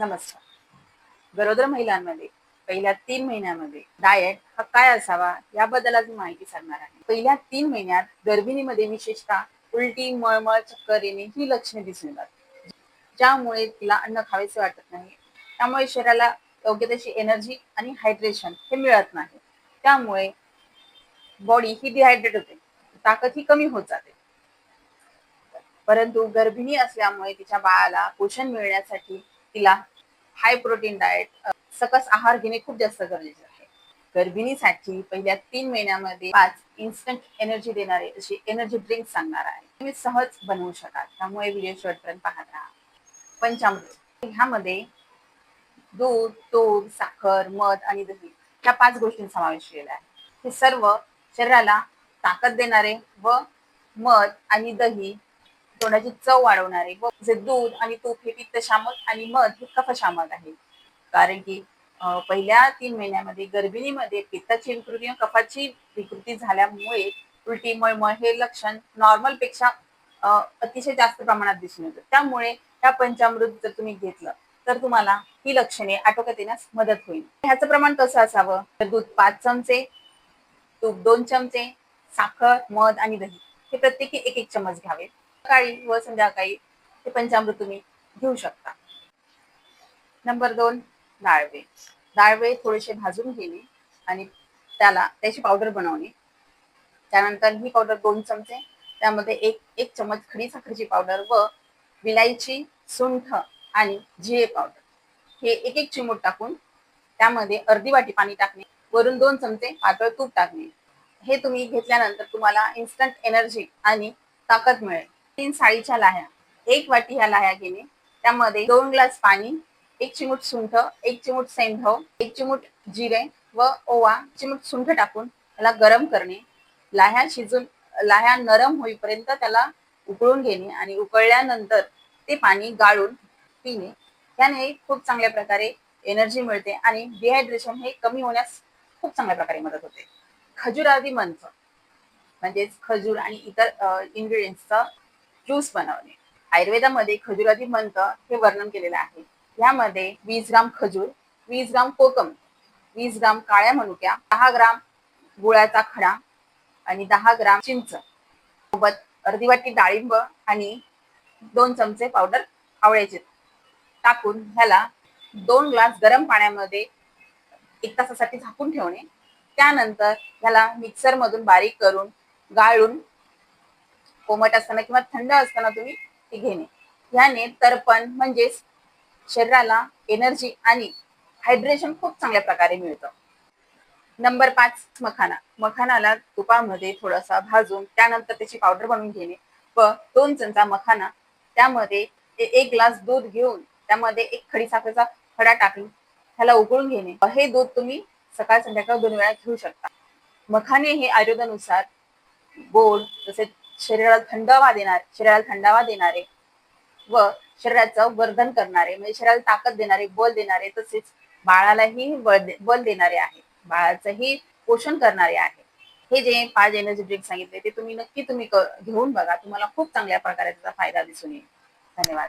नमस्कार. गरोदर महिलांमध्ये पहिल्या तीन महिन्यामध्ये डाएट हा काय असावा याबद्दल आज माहिती सांगणार आहे. पहिल्या तीन महिन्यात गर्भिणीमध्ये विशेषतः उलटी मळमळ चक्कर येणे ही लक्षणे दिसून येतात. ज्यामुळे तिला अन्न खावेसे वाटत नाही. त्यामुळे शरीराला योग्य तशी एनर्जी आणि हायड्रेशन हे मिळत नाही. त्यामुळे बॉडी ही डिहायड्रेट होते. ताकद ही कमी होत जाते. परंतु गर्भिणी असल्यामुळे तिच्या बाळाला पोषण मिळण्यासाठी तिला हाय प्रोटीन डाएट सकस आहार घेणे खूप जास्त गरजेचे आहे. गर्भिणीसाठी पहिल्या तीन महिन्यामध्ये पाच इन्स्टंट एनर्जी देणारे अशी एनर्जी ड्रिंक सांगणार आहे. तुम्ही सहज बनवू शकाल. त्यामुळे व्हिडिओ शेवटपर्यंत पाहत राहा. पंचामृत. ह्यामध्ये दूध तूप साखर मध आणि दही ह्या पाच गोष्टींचा समावेश केलेला आहे. हे सर्व शरीराला ताकद देणारे व मध आणि दही तोंडाची चव वाढवणारे. व जे दूध आणि तूप हे पित्तशामक आणि मध हे कफशामक आहे. कारण की पहिल्या तीन महिन्यामध्ये गर्भिणीमध्ये पित्ताची विकृती व कफाची विकृती झाल्यामुळे उलटी मळमळ हे लक्षण नॉर्मलपेक्षा अतिशय जास्त प्रमाणात दिसून येतं त्यामुळे त्या पंचामृत जर तुम्ही घेतलं तर तुम्हाला ही लक्षणे आटोक्यात येण्यास मदत होईल. ह्याचं प्रमाण कसं असावं? तर दूध पाच चमचे तूप दोन चमचे साखर मध आणि दही हे प्रत्येकी एक एक चमच घ्यावे. सकाळी व संध्याकाळी ते पंचामृत तुम्ही घेऊ शकता. नंबर दोन डाळवे. डाळवे थोडेसे भाजून घेणे आणि त्याला त्याची पावडर बनवणे. त्यानंतर ही पावडर दोन चमचे त्यामध्ये एक एक चमच खडी साखरेची पावडर व विलायची सुंठ आणि जिरे पावडर हे एक एक चिमूट टाकून त्यामध्ये अर्धी वाटी पाणी टाकणे वरून दोन चमचे पातळ तूप टाकणे. हे तुम्ही घेतल्यानंतर तुम्हाला इन्स्टंट एनर्जी आणि ताकद मिळेल. तीन साळीच्या लाह्या एक वाटी ह्या लाह्या घेणे. त्यामध्ये दोन ग्लास पाणी एक चिमूट सुंठ एक चिमूट सेंधव एक चिमूट जिरे व ओवा चिमूट सुंठ टाकून त्याला गरम करणे. लाह्या शिजून लाह्या नरम होईपर्यंत त्याला उकळून घेणे आणि उकळल्यानंतर ते पाणी गाळून पिणे. त्याने खूप चांगल्या प्रकारे एनर्जी मिळते आणि डिहायड्रेशन हे कमी होण्यास खूप चांगल्या प्रकारे मदत होते. खजुरादी मंथ म्हणजेच खजूर आणि इतर इन्ग्रेडियंट्सचा ज्यूस बनवणे. आयुर्वेदामध्ये खजुरादी मंत हे वर्णन केलेलं आहे. यामध्ये वीस ग्राम खजूर वीस ग्राम कोकम वीस ग्राम काळ्या मनुक्या दहा ग्राम गुळाचा खडा आणि दहा ग्राम चिंच. सोबत अर्धी वाटी डाळिंब आणि दोन चमचे पावडर आवळ्याचे टाकून ह्याला दोन ग्लास गरम पाण्यामध्ये एक तासासाठी झाकून ठेवणे. त्यानंतर ह्याला मिक्सर मधून बारीक करून गाळून कोमट असताना किंवा थंड असताना तुम्ही ती घेणे. ह्याने तर्पण म्हणजेच शरीराला एनर्जी आणि हायड्रेशन खूप चांगल्या प्रकारे मिळतं. नंबर पाच मखाना. मखानाला तुपामध्ये थोडासा भाजून त्यानंतर त्याची पावडर बनवून घेणे व दोन चमचा मखाना त्यामध्ये एक ग्लास दूध घेऊन त्यामध्ये एक खडी साखरेचा खडा टाकून त्याला उकळून घेणे. हे दूध तुम्ही सकाळ संध्याकाळ दोन वेळा घेऊ शकता. मखाने हे आयुर्वेदानुसार गोड तसेच शरीराला थंडावा देणार शरीराला थंडावा देणारे व शरीराचं वर्धन करणारे म्हणजे शरीराला ताकद देणारे बल देणारे तसेच बाळालाही बल देणारे आहे. बाळाचंही पोषण करणारे आहे. हे जे पाच एनर्जी ड्रिंक सांगितले ते तुम्ही नक्की तुम्ही घेऊन बघा. तुम्हाला खूप चांगल्या प्रकारे त्याचा फायदा दिसून येईल. धन्यवाद.